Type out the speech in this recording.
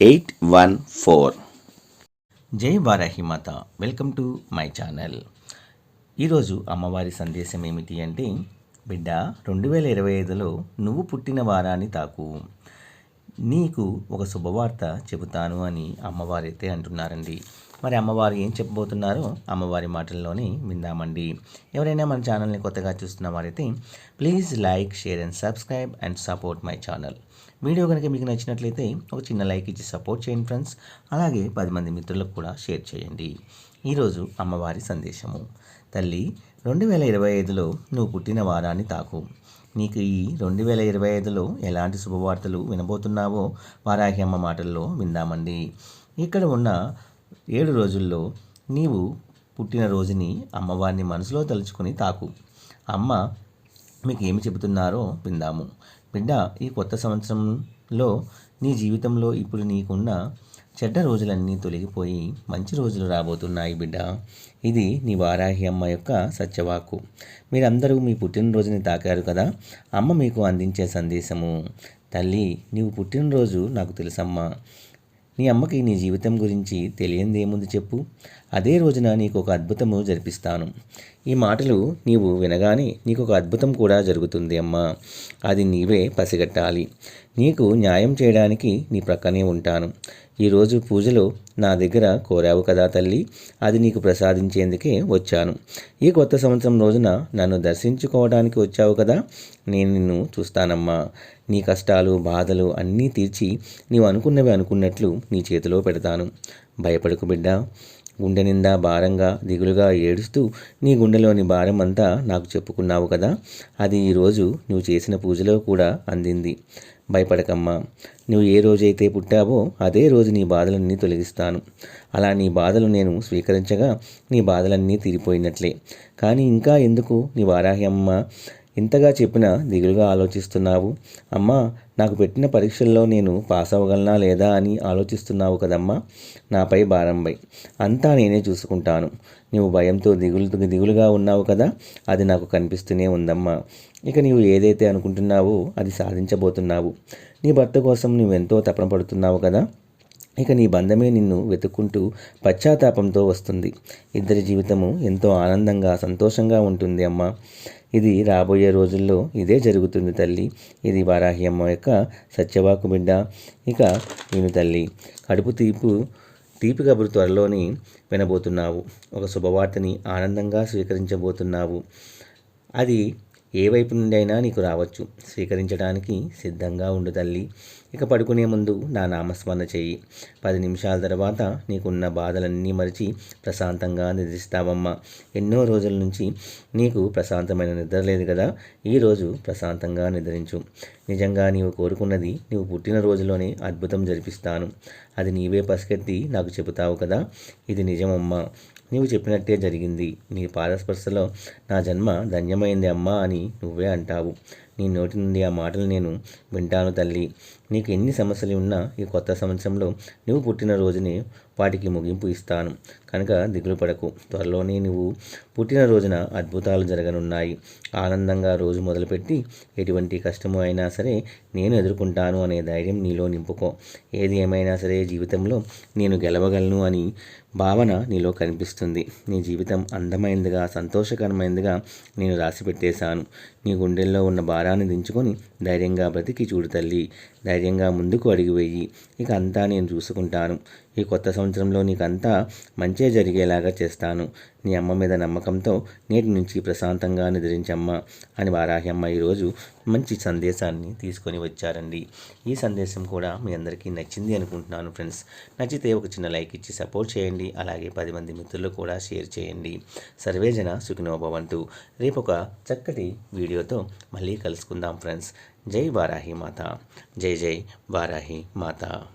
eight one four. జై Varahimata welcome to my channel. ఈరోజు అమ్మవారి సందేశం ఏమిటి అంటే బిడ్డ రెండు వేల ఇరవై ఐదులో నువ్వు పుట్టిన వారాన్ని తాకు. నీకు ఒక శుభవార్త చెబుతాను అని అమ్మవారైతే అంటున్నారండి. మరి అమ్మవారు ఏం చెప్పబోతున్నారో అమ్మవారి మాటల్లోనే విందామండి. ఎవరైనా మన ఛానల్ని కొత్తగా చూస్తున్న వారైతే please like share and subscribe and support my channel. Video కనుక మీకు నచ్చినట్లయితే ఒక చిన్న లైక్ ఇచ్చి సపోర్ట్ చేయండి ఫ్రెండ్స్. అలాగే పది మంది మిత్రులకు కూడా షేర్ చేయండి. ఈరోజు అమ్మవారి సందేశము. తల్లి రెండు వేల ఇరవై ఐదులో నువ్వు పుట్టిన వారాన్ని తాకు. నీకు ఈ రెండు వేల ఇరవై ఐదులో ఎలాంటి శుభవార్తలు వినబోతున్నావో వారాహి అమ్మ మాటల్లో విందామండి. ఇక్కడ ఉన్న ఏడు రోజుల్లో నీవు పుట్టినరోజుని అమ్మవారిని మనసులో తలుచుకొని తాకు. అమ్మ మీకు ఏమి చెబుతున్నారో విందాము. బిడ్డ ఈ కొత్త సంవత్సరంలో నీ జీవితంలో ఇప్పుడు నీకున్న చెడ్డ రోజులన్నీ తొలగిపోయి మంచి రోజులు రాబోతున్నాయి బిడ్డ. ఇది నీ వారాహి అమ్మ యొక్క సత్యవాక్కు. మీరందరూ మీ పుట్టినరోజుని తాకారు కదా? అమ్మ మీకు అందించే సందేశము. తల్లి నీవు పుట్టినరోజు నాకు తెలుసమ్మా. నీ అమ్మకి నీ జీవితం గురించి తెలియంది ఏముంది చెప్పు. అదే రోజున నీకు ఒక అద్భుతము జరిపిస్తాను. ఈ మాటలు నీవు వినగానే నీకు ఒక అద్భుతం కూడా జరుగుతుంది అమ్మా. అది నీవే పసిగట్టాలి. నీకు న్యాయం చేయడానికి నీ ప్రక్కనే ఉంటాను. ఈరోజు పూజలో నా దగ్గర కోరావు కదా తల్లి. అది నీకు ప్రసాదించేందుకే వచ్చాను. ఈ కొత్త సంవత్సరం రోజున నన్ను దర్శించుకోవడానికి వచ్చావు కదా? నేను నిన్ను చూస్తానమ్మా. నీ కష్టాలు బాధలు అన్నీ తీర్చి నీవు అనుకున్నవి అనుకున్నట్లు నీ చేతిలో పెడతాను. భయపడకు బిడ్డ. గుండె నిండా భారంగా దిగులుగా ఏడుస్తూ నీ గుండెలోని భారం అంతా నాకు చెప్పుకున్నావు కదా? అది ఈరోజు నువ్వు చేసిన పూజలో కూడా అందింది. భయపడకమ్మా. నువ్వు ఏ రోజైతే పుట్టావో అదే రోజు నీ బాధలన్నీ తొలగిస్తాను. అలా నీ బాధలు నేను స్వీకరించగా నీ బాధలన్నీ తీరిపోయినట్లే. కానీ ఇంకా ఎందుకు? నీ వారాహి అమ్మ ఇంతగా చెప్పినా దిగులుగా ఆలోచిస్తున్నావు? అమ్మా నాకు పెట్టిన పరీక్షల్లో నేను పాస్ అవ్వగలనా లేదా అని ఆలోచిస్తున్నావు కదమ్మా? నాపై భారంపై అంతా నేనే చూసుకుంటాను. నువ్వు భయంతో దిగులు దిగులుగా ఉన్నావు కదా? అది నాకు కనిపిస్తూనే ఉందమ్మా. ఇక నీవు ఏదైతే అనుకుంటున్నావో అది సాధించబోతున్నావు. నీ భర్త కోసం నువ్వెంతో తపన పడుతున్నావు కదా? ఇక నీ బంధమే నిన్ను వెతుక్కుంటూ పశ్చాత్తాపంతో వస్తుంది. ఇద్దరి జీవితము ఎంతో ఆనందంగా సంతోషంగా ఉంటుంది అమ్మ. ఇది రాబోయే రోజుల్లో ఇదే జరుగుతుంది తల్లి. ఇది వారాహి అమ్మ యొక్క సత్యవాకు బిడ్డ. ఇక నేను తల్లి కడుపు తీపు తీపి కబురు త్వరలోని వినబోతున్నావు. ఒక శుభవార్తని ఆనందంగా స్వీకరించబోతున్నావు. అది ఏ వైపు నుండి అయినా నీకు రావచ్చు. స్వీకరించడానికి సిద్ధంగా ఉండు తల్లి. ఇక పడుకునే ముందు నా నామస్మరణ చేయి. పది నిమిషాల తర్వాత నీకున్న బాధలన్నీ మరిచి ప్రశాంతంగా నిద్రిస్తావమ్మా. ఎన్నో రోజుల నుంచి నీకు ప్రశాంతమైన నిద్ర లేదు కదా? ఈరోజు ప్రశాంతంగా నిద్రించు. నిజంగా నీవు కోరుకున్నది నీవు పుట్టినరోజులోనే అద్భుతం జరిపిస్తాను. అది నీవే పసిగట్టి నాకు చెబుతావు కదా? ఇది నిజమమ్మా. నీవు చెప్పినట్టే జరిగింది. నీ పాదస్పర్శలో నా జన్మ ధన్యమైంది అమ్మా అని నువ్వే అంటావు. నీ నోటి నుండి ఆ మాటలు నేను వింటాను తల్లి. నీకు ఎన్ని సమస్యలు ఉన్నా ఈ కొత్త సంవత్సరంలో నువ్వు పుట్టిన రోజుని వాటికి ముగింపు ఇస్తాను. కనుక దిగులు పడకు. త్వరలోనే నువ్వు పుట్టినరోజున అద్భుతాలు జరగనున్నాయి. ఆనందంగా రోజు మొదలుపెట్టి ఎటువంటి కష్టము అయినా సరే నేను ఎదుర్కొంటాను అనే ధైర్యం నీలో నింపుకో. ఏది ఏమైనా సరే జీవితంలో నేను గెలవగలను అని భావన నీలో కనిపిస్తుంది. నీ జీవితం అందమైనదిగా సంతోషకరమైనదిగా నేను రాసిపెట్టేశాను. నీ గుండెల్లో ఉన్న భారాన్ని దించుకొని ధైర్యంగా బ్రతికి చూడు తల్లి. ధైర్యంగా ముందుకు అడిగి ఇక అంతా నేను చూసుకుంటాను. ఈ కొత్త సంవత్సరంలో నీకంతా మంచే జరిగేలాగా చేస్తాను. నీ అమ్మ మీద నమ్మకంతో నేటి నుంచి ప్రశాంతంగా నిద్రించమ్మ. అని వారాహ్యమ్మ ఈరోజు మంచి సందేశాన్ని తీసుకొని వచ్చారండి. ఈ సందేశం కూడా మీ అందరికీ నచ్చింది అనుకుంటున్నాను ఫ్రెండ్స్. నచ్చితే ఒక చిన్న లైక్ ఇచ్చి సపోర్ట్ చేయండి. అలాగే పది మంది మిత్రులు కూడా షేర్ చేయండి. సర్వేజన సుఖినోభవంతు. రేపు ఒక చక్కటి వీడియోతో మళ్ళీ కలుసుకుందాం ఫ్రెండ్స్. జై వారాహి మాత. జై జై వారాహి మాత.